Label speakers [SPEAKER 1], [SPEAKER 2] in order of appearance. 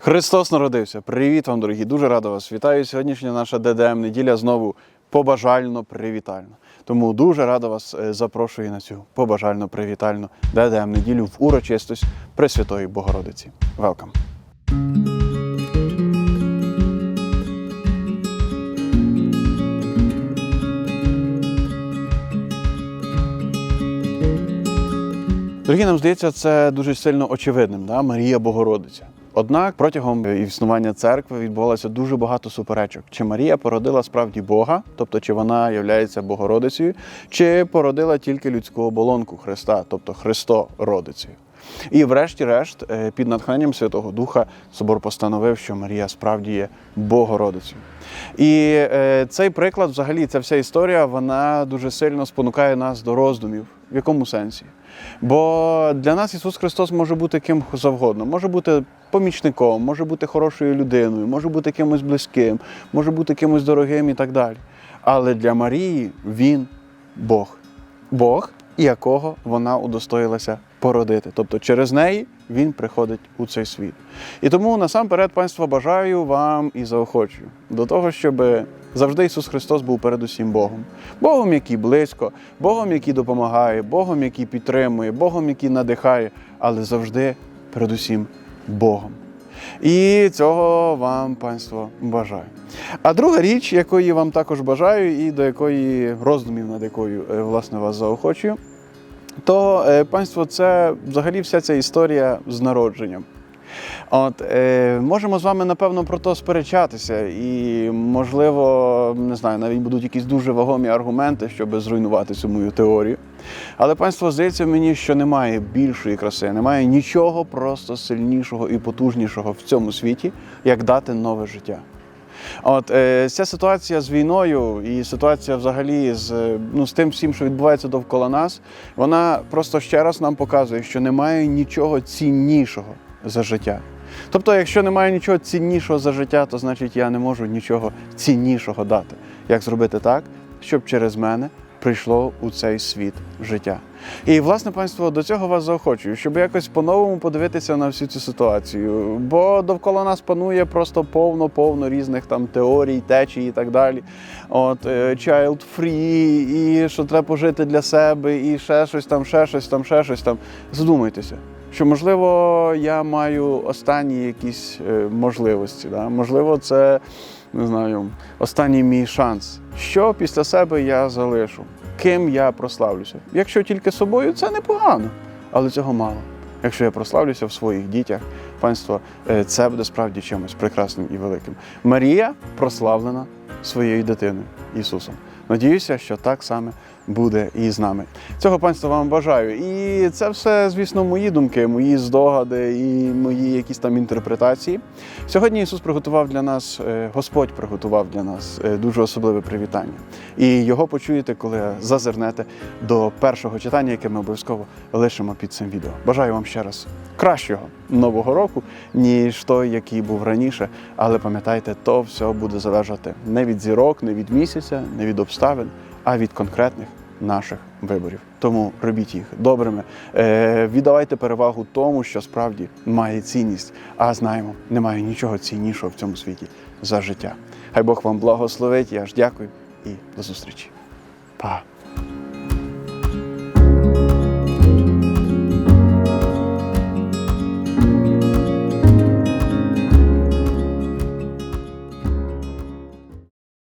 [SPEAKER 1] Христос народився. Привіт вам, дорогі! Дуже радо вас вітаю. Сьогоднішня наша ДДМ неділя знову побажально привітальна. Тому дуже радо вас е, запрошую на цю побажально привітальну ДДМ неділю в урочистость Пресвятої Богородиці. Велкам! Дорогі, нам здається, це дуже сильно очевидним. Да? Марія Богородиця. Однак протягом існування церкви відбувалося дуже багато суперечок. Чи Марія породила справді Бога, тобто чи вона є Богородицею, чи породила тільки людську оболонку Христа, тобто Христородицею. І врешті-решт, е, під натхненням Святого Духа, собор постановив, що Марія справді є Богородицею. І е, цей приклад, взагалі, ця вся історія, вона дуже сильно спонукає нас до роздумів. В якому сенсі? Бо для нас Ісус Христос може бути ким завгодно, може бути помічником, може бути хорошою людиною, може бути кимось близьким, може бути кимось дорогим і так далі. Але для Марії Він Бог. Бог, якого вона удостоїлася породити. Тобто через неї він приходить у цей світ. І тому насамперед, панство, бажаю вам і заохочую до того, щоб завжди Ісус Христос був передусім Богом. Богом, який близько, Богом, який допомагає, Богом, який підтримує, Богом, який надихає, але завжди передусім Богом. І цього вам, панство, бажаю. А друга річ, якої вам також бажаю, і до якої роздумів, над якою е, власне вас заохочую, то е, панство, це взагалі вся ця історія з народженням. От е, можемо з вами напевно про то сперечатися, і можливо, не знаю, навіть будуть якісь дуже вагомі аргументи, щоб зруйнувати цю мою теорію. Але панство здається мені, що немає більшої краси, немає нічого просто сильнішого і потужнішого в цьому світі, як дати нове життя. От е, ця ситуація з війною і ситуація взагалі з, е, ну, з тим всім, що відбувається довкола нас, вона просто ще раз нам показує, що немає нічого ціннішого за життя. Тобто, якщо немає нічого ціннішого за життя, то значить я не можу нічого ціннішого дати. Як зробити так, щоб через мене прийшло у цей світ життя? І, власне, панство, до цього вас заохочую, щоб якось по-новому подивитися на всю цю ситуацію. Бо довкола нас панує просто повно-повно різних там теорій, течій і так далі. От е, child free, і що треба пожити для себе, і ще щось там, ще щось там, ще щось там. Задумайтеся. Що можливо я маю останні якісь е, можливості. Да? Можливо, це не знаю, останній мій шанс. Що після себе я залишу? Ким я прославлюся? Якщо тільки собою, це непогано, але цього мало. Якщо я прославлюся в своїх дітях, панство, е, це буде справді чимось прекрасним і великим. Марія прославлена своєю дитиною Ісусом. Надіюся, що так саме буде і з нами. Цього панства вам бажаю. І це все, звісно, мої думки, мої здогади і мої якісь там інтерпретації. Сьогодні Ісус приготував для нас, е, Господь приготував для нас е, дуже особливе привітання. І його почуєте, коли зазирнете до першого читання, яке ми обов'язково лишимо під цим відео. Бажаю вам ще раз кращого нового року, ніж той, який був раніше. Але пам'ятайте, то все буде залежати не від зірок, не від місяця, не від обставин, а від конкретних наших виборів. Тому робіть їх добрими. Е, віддавайте перевагу тому, що справді має цінність. А знаємо, немає нічого ціннішого в цьому світі за життя. Хай Бог вам благословить. Я ж дякую і до зустрічі. Па!